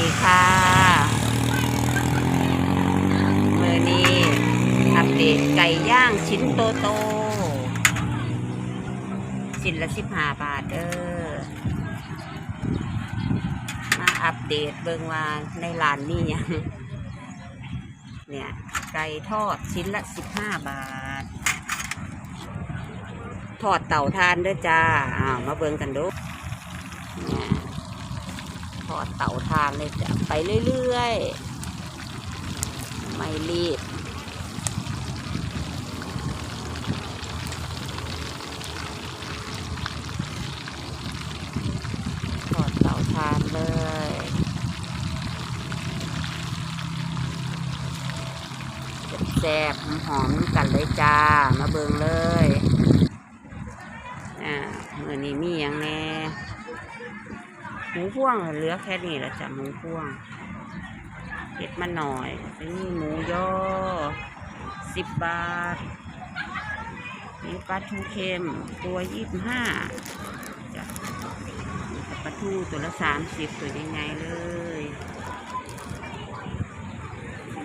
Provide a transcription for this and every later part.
ดีค่ะมือนี้อัปเดตไก่ย่างชิ้นโตโตชิ้นละสิบห้าบาทเด้อมาอัปเดตเบิงว่าในร้านนี่ยังเนี่ย ไก่ทอดชิ้นละสิบห้าบาท ทอดเต่าทานด้อจ้าอ้าวมาเบิงกันดูเนี่ย อดเตาทานเลยจ้ะไปเรื่อยๆ ไม่รีบทอดเตาทานเลยแซ่บหอมกันเลยจ้า มาเบิงเลย อ่าเมื่อนี้มีอย่างแน่ มูพ่วงเหลือแค่นี้แหละจ้ะหมูพ่วงเผ็ดมาหน่อยนี่หมูย่อสิบบาทนี่ปลาทูเค็มตัวยี่สิบห้าจ้ะปลาทูตัวละสามสิบตัวยังไงเลย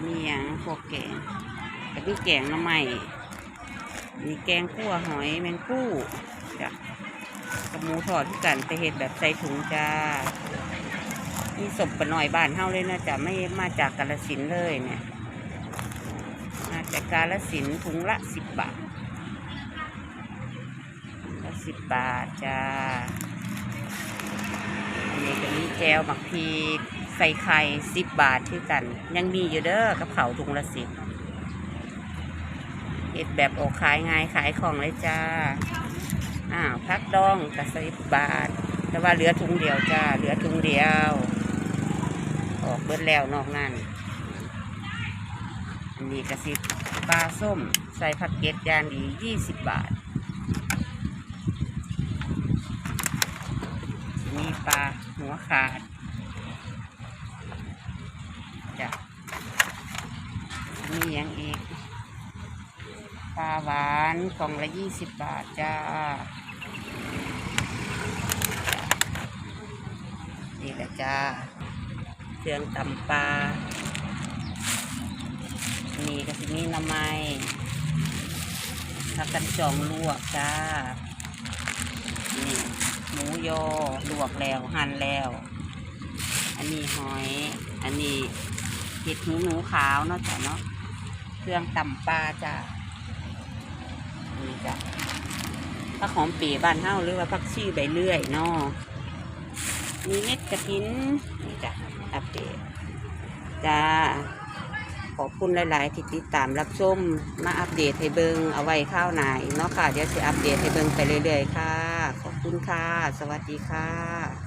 มีอย่างพวกแกงแต่พี่แกงน้ำใหม่ มีแกงคั่วหอยแมงกู้จ้ะกับหมูทอดที่กันแต่เห็ดแบบใส่ถุงจ้านี่ศพปะหน่อยบ้านเฮาเลยนะจ๊ะไม่มาจากกาลสินเลยเนี่ย มาจากกาลสินถุงละสิบบาทละสิบบาทจ้าอันนี้ก็มีแจวหมักพริกใส่ไข่สิบบาทที่กัน ยังมีอยู่เด้อกับเขาถุงละสิบ เห็ดแบบออกขายง่ายขายของเลยจ้าอ้าวพักดองกระสิบบาท แต่ว่าเหลือถุงเดียวจ้า เหลือถุงเดียว ออกเบิดแล้วนอกนั้นอันนี้กระสิบปลาส้ม ใส่ผักเก็ดยางดียี่สิบบาทมีปลาหัวขาดจ้ะมีอย่างอีก ปลาหวานกล่องละยี่สิบบาทจ้านี่แหละจ้าเครื่องตำปลานี่ก็สิมีน้ำไม้ถ้ากันจองลวกจ้า นี่หมูยอลวกแล้วหั่นแล้ว อันนี้หอย อันนี้เห็ดหูหนูขาวเนาะจ้ะเนาะ เครื่องตำปลาจ้า นี่จ้ะผักหอมเปีบ้านเฮาหรือว่าผักชีใบเลื่อยเนาะมีเม็ดกระถินนี่จ้ะอัปเดตจ้าขอบคุณหลาย ๆ ที่ติดตามรับชมมาอัปเดตให้เบิงเอาไว้ข้าวหนเนาะค่ะ เดี๋ยวจะอัปเดตให้เบิงไปเรื่อย ๆ ค่ะ ขอบคุณค่ะ สวัสดีค่ะ